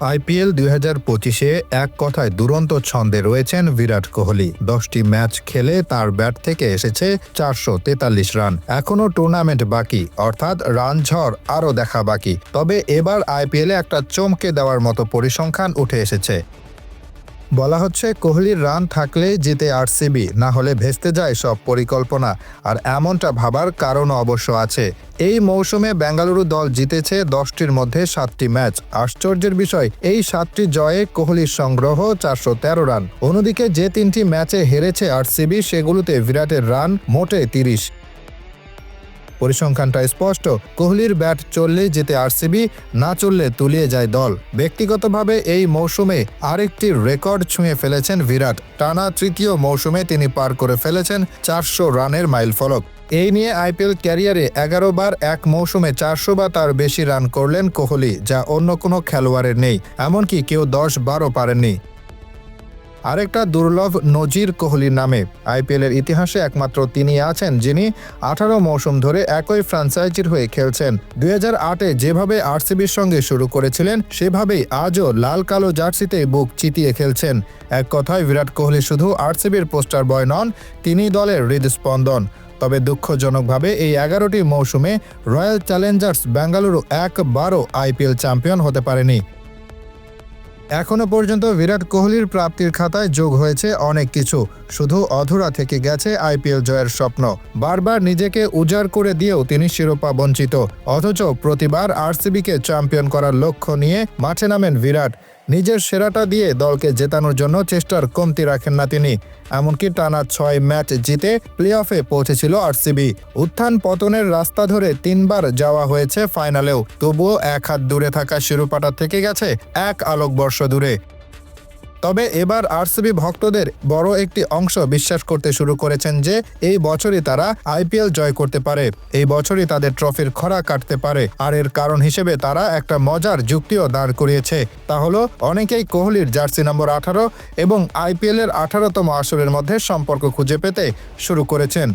IPL দুই হাজার পঁচিশে এক কথায় দুরন্ত ছন্দে রয়েছেন বিরাট কোহলি। দশটি ম্যাচ খেলে তার ব্যাট থেকে এসেছে চারশো তেতাল্লিশ রান। এখনও টুর্নামেন্ট বাকি, অর্থাৎ রান ঝড় আরও দেখা বাকি। তবে এবার আইপিএলে একটা চমকে দেওয়ার মতো পরিসংখ্যান উঠে এসেছে। বলা হচ্ছে, কোহলির রান থাকলে জিতে আরসিবি, না হলে ভেস্তে যায় সব পরিকল্পনা। আর এমনটা ভাবার কারণও অবশ্য আছে। এই মৌসুমে বেঙ্গালুরু দল জিতেছে দশটির মধ্যে সাতটি ম্যাচ। আশ্চর্যের বিষয়, এই সাতটি জয়ে কোহলির সংগ্রহ চারশো তেরো রান। অন্যদিকে যে তিনটি ম্যাচে হেরেছে আরসিবি, সেগুলোতে বিরাটের রান মোটে তিরিশ। পরিসংখ্যানটা স্পষ্ট, কোহলির ব্যাট চললে যেতে আরসিবি, না চললে তুলিয়ে যায় দল। ব্যক্তিগতভাবে এই মৌসুমে আরেকটি রেকর্ড ছুঁয়ে ফেলেছেন বিরাট। টানা তৃতীয় মৌসুমে তিনি পার করে ফেলেছেন চারশো রানের মাইল ফলক। এই নিয়ে আইপিএল ক্যারিয়ারে এগারো বার এক মৌসুমে চারশো বা তার বেশি রান করলেন কোহলি, যা অন্য কোনো খেলোয়াড়ের নেই। এমনকি কেউ দশ বারও পারেননি। আরেকটা দুর্লভ নজির কোহলির নামে। আইপিএলের ইতিহাসে একমাত্র তিনি আছেন যিনি আঠারো মৌসুম ধরে একই ফ্রাঞ্চাইজির হয়ে খেলছেন। দুই হাজার আটে যেভাবে আরসিবির সঙ্গে শুরু করেছিলেন, সেভাবেই আজও লাল কালো জার্সিতে বুক চিতিয়ে খেলছেন। এক কথায়, বিরাট কোহলি শুধু আরসিবির পোস্টার বয় নন, তিনি দলের হৃদস্পন্দন। তবে দুঃখজনকভাবে এই এগারোটি মৌসুমে রয়্যাল চ্যালেঞ্জার্স বেঙ্গালুরু একবারও আইপিএল চ্যাম্পিয়ন হতে পারেনি। এখনও পর্যন্ত বিরাট কোহলির প্রাপ্তির খাতায় যোগ হয়েছে অনেক কিছু। শুধু অধুরা থেকে গেছে আইপিএল জয়ের স্বপ্ন। বারবার নিজেকে উজাড় করে দিয়েও তিনি শিরোপা বঞ্চিত। অথচ প্রতিবার আরসিবিকে চ্যাম্পিয়ন করার লক্ষ্য নিয়ে মাঠে নামেন বিরাট। নিজের সেরাটা দিয়ে দলকে জেতানোর জন্য চেষ্টার কমতি রাখেন না তিনি। এমনকি টানা ছয় ম্যাচ জিতে প্লে অফে পৌঁছেছিল আরসিবি। উত্থান পতনের রাস্তা ধরে তিনবার যাওয়া হয়েছে ফাইনালেও, তবুও এক হাত দূরে থাকা শিরোপাটা থেকে গেছে এক আলোকবর্ষ দূরে। তবে এবার আরসিবি ভক্তদের বড় একটি অংশ বিশ্বাস করতে শুরু করেছেন যে এই বছরই তারা আইপিএল জয় করতে পারে। এই বছরই তাদের ট্রফির খরা কাটতে পারে। আর এর কারণ হিসেবে তারা একটা মজার যুক্তিও দাঁড় করিয়েছে। তা হলো, অনেকেই কোহলির জার্সি নম্বর আঠারো এবং আইপিএল এর আঠারোতম আসরের মধ্যে সম্পর্ক খুঁজে পেতে শুরু করেছেন।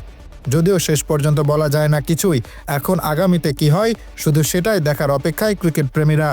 যদিও শেষ পর্যন্ত বলা যায় না কিছুই, এখন আগামীতে কি হয়, শুধু সেটাই দেখার অপেক্ষায় ক্রিকেট প্রেমীরা।